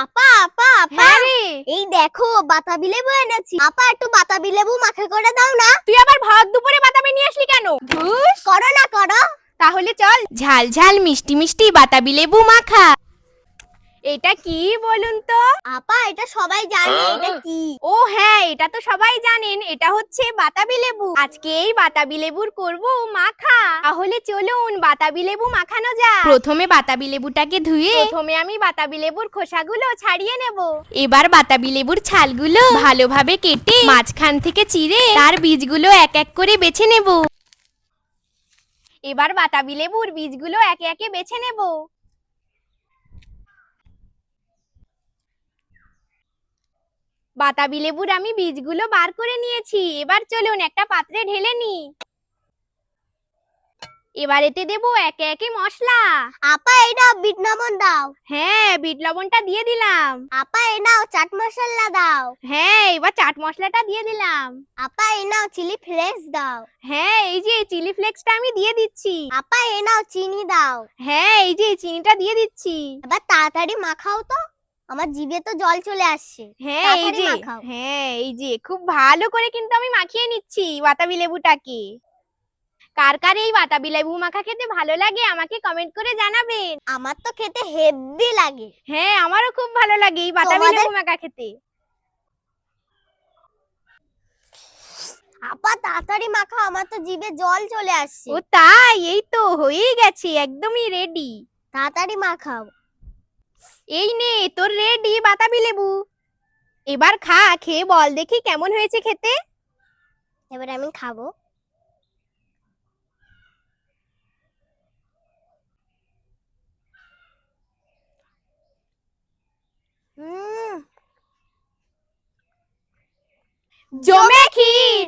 আপা আপা আপা। হ্যাঁ রে। এই দেখো বাতাবি লেবু এনেছি। আপা একটু বাতাবি লেবু মাখা করে দাও না। তুই আবার ভাত দুপুরে বাতাবি নিয়ে আসলি কেন? ধুস। করো না করো। তাহলে চল। ঝাল ঝাল মিষ্টি মিষ্টি বাতাবি লেবু মাখা। এটা কি বলুন তো? আপা এটা সবাই জানে এটা কি? ও হ্যাঁ এটা তো সবাই জানেন। এটা হচ্ছে বাতাবি লেবু। আজকে এই বাতাবি লেবুর করব মাখা। তাহলে চলুন বাতাবি লেবু মাখানো যাক। প্রথমে বাতাবি লেবুটাকে ধুয়ে প্রথমে আমি বাতাবি লেবুর খোসাগুলো ছাড়িয়ে নেব। এবার বাতাবি লেবুর ছালগুলো ভালোভাবে কেটে মাঝখান থেকে চিড়ে তার বীজগুলো এক এক করে বেছে নেব। এবার বাতাবি লেবুর বীজগুলো একে একে বেছে নেব। বাতাবি লেবুর আমি বীজগুলো বার করে নিয়েছি। এবার চলুন একটা পাত্রে ঢেলে নি এবার এতে দেবো একে একে মশলা। আপা এটা বিট লবণ দাও। হ্যাঁ বিট লবণটা দিয়ে দিলাম। আপা এ নাও চাট মশলা দাও। হ্যাঁ এবার চাট মশলাটা দিয়ে দিলাম। আপা এ নাও চিলি ফ্লেক্স দাও। হ্যাঁ এই যে চিলি ফ্লেক্সটা আমি দিয়ে দিচ্ছি। আপা এ নাও চিনি দাও। হ্যাঁ এই যে চিনিটা দিয়ে দিচ্ছি। এবার তাড়াতাড়ি মাখাও তো। আমার জিভে তো জল চলে আসছে। হ্যাঁ এই যে হ্যাঁ এই যে খুব ভালো করে কিন্তু আমি মাখিয়ে নিচ্ছি বাতাবি লেবুটাকে। কার কার এই বাতাবি লেবু মাখা খেতে ভালো লাগে আমাকে কমেন্ট করে জানাবেন। আমার তো খেতে হেভি লাগে। হ্যাঁ আমারও খুব ভালো লাগে এই বাতাবি লেবু মাখা খেতে। আপা তাড়াতাড়ি মাখাও আমার তো জিভে জল চলে আসছে। ও তাই এই তো হয়েই গেছে একদমই রেডি তাড়াতাড়ি মাখাও। এই নে তোর রেডি বাতাবি লেবু এবার খা খেয়ে বল দেখি কেমন হয়েছে খেতে। এবার আমি খাব। জমে ক্ষীর